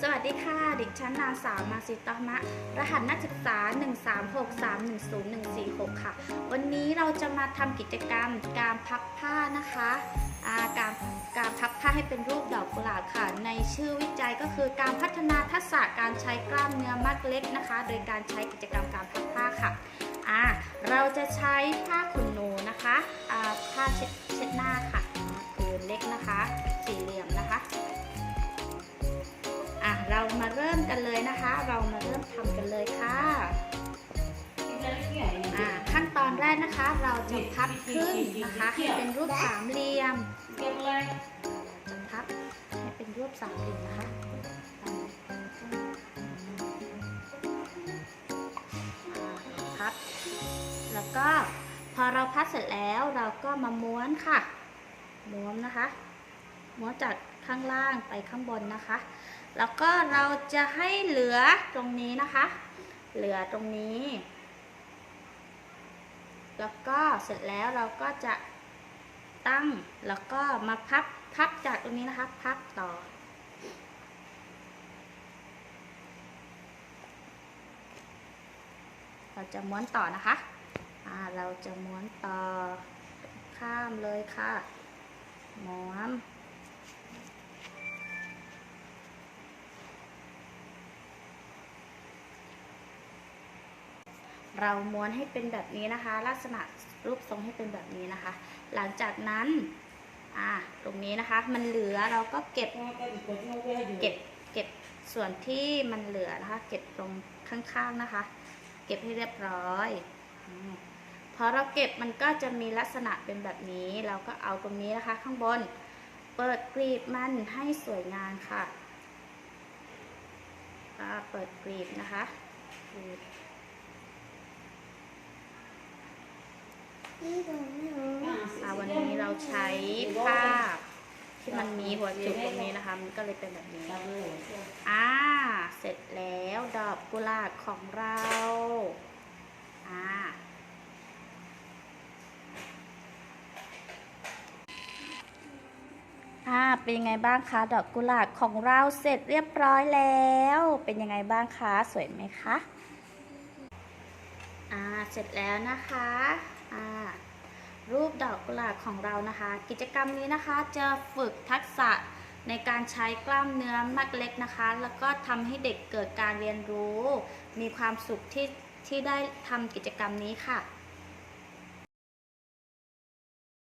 สวัสดีค่ะ ดิฉันนางสาวมาซิตามะ รหัสนักศึกษา 136310146 ค่ะ วันนี้เราจะมาทำกิจกรรมการพับผ้านะคะาการการพับผ้าให้เป็นรูปดอกกุหลาบค่ะ ในชื่อวิจัยก็คือการพัฒนาทักษะการใช้กล้ามเนื้อมัดเล็กนะคะ โดยการใช้กิจกรรมการพับผ้าค่ะเราจะใช้ผ้าขนหนูนะคะผ้าเช็ดหน้าค่ะ เรามาเริ่มทำกันเลยค่ะอะขั้นตอนแรกนะคะเราจะพับขึ้นนะคะให้เป็นรูปสามเหลี่ยมจะพับให้เป็นรูปสามเหลี่ยมนะคะพับ แล้วก็พอเราพับเสร็จแล้วเราก็มาม้วนค่ะ ม้วนนะคะ ม้วนจากข้างล่างไปข้างบนนะคะ แล้วก็เราจะให้เหลือตรงนี้นะคะ เหลือตรงนี้ แล้วก็เสร็จแล้วเราก็จะตั้งแล้วก็มาพับพับจากตรงนี้นะคะ พับต่อ เราจะม้วนต่อนะคะอ่าเราจะม้วนต่อข้ามเลยค่ะม้วน เราม้วนให้เป็นแบบนี้นะคะ ลักษณะรูปทรงให้เป็นแบบนี้นะคะ หลังจากนั้นอ่าตรงนี้นะคะ มันเหลือเราก็เก็บเก็บเก็บส่วนที่มันเหลือนะคะ เก็บตรงข้างๆนะคะ เก็บให้เรียบร้อยอพอเราเก็บมันก็จะมีลักษณะเป็นแบบนี้ เราก็เอาตรงนี้นะคะ ข้างบน เปิดกรีบมันให้สวยงามค่ะเปิดกรีบนะคะกรีบ อ่าวันนี้เราใช้ผ้าที่มันมีหัวจุกตรงนี้นะคะ มันก็เลยเป็นแบบนี้ อ่า เสร็จแล้วดอกกุหลาบของเรา อ่า อ่า เป็นยังไงบ้างคะ ดอกกุหลาบของเราเสร็จเรียบร้อยแล้ว เป็นยังไงบ้างคะ สวยไหมคะ อ่า เสร็จแล้วนะคะ ดอกกุหลาบของเรานะคะ กิจกรรมนี้นะคะจะฝึกทักษะในการใช้กล้ามเนื้อมัดเล็กนะคะ แล้วก็ทำให้เด็กเกิดการเรียนรู้ มีความสุขที่ที่ได้ทำกิจกรรมนี้ค่ะ